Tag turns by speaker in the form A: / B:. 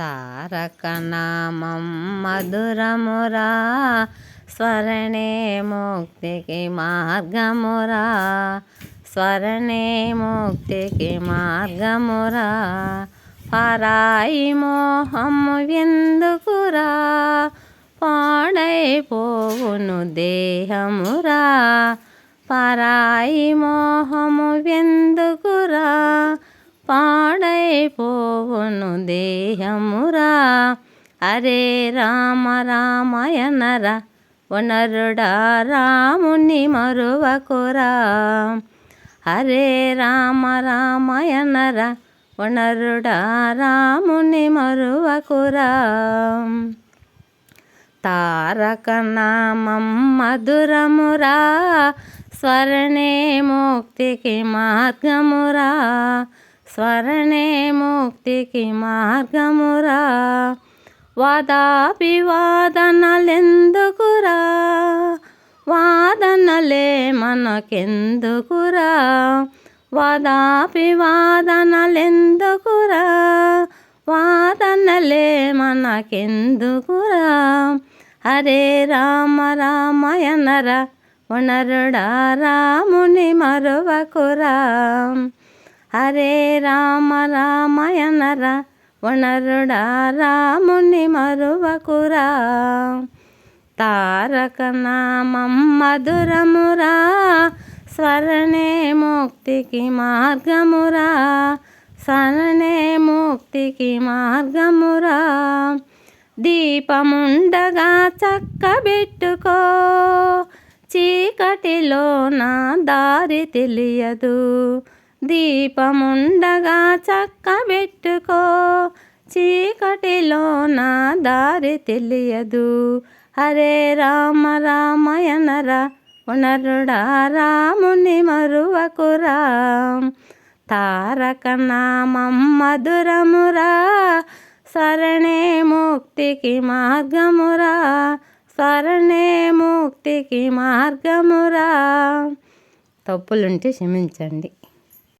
A: తారక నామం మధురమురా స్వరణే ముక్తికి మార్గమురా స్వరణే ముక్తికి మార్గమురా పరాయి మోహము ఎందుకురా పాడైపోవును దేహమురా పరాయి మోహము ఎందుకురా పాడైపోవును దేహమురా. అరే రామ రామయనరా వనరుడా రాముని మరువకురా. హరే రామ రామయనరా వనరుడా రాముని మరువకురా. తారక నామం మధురమురా స్వరణే ముక్తికి మార్గమురా. స్వర్ణే ముక్తికి మార్గమురా. వాదాపి వాదనలెందుకురా వాదనలే మనకెందుకురా? వాదాపి వాదనలెందుకురా వాదనలే మనకెందుకురా? హరే రామ రామయనర వనరుడా రాముని మరువకురా. హరే రామ రామయనర వనరుడా రాముని మరువకురా. తారక నామం మధురమురా స్వరణే ముక్తికి మార్గమురా. స్వరణే ముక్తికి మార్గమురా. దీపముండగా చక్కబెట్టుకో చీకటిలో నా దారి తెలియదు. దీపముండగా చక్కబెట్టుకో. చీకటిలో నా దారి తెలియదు. హరే రామ రామయనరా పునరుడా రాముని మరువకురా. తారక నామం మధురమురా శరణే ముక్తికి మార్గమురా. శరణే ముక్తికి మార్గమురా. తప్పులుంటే క్షమించండి.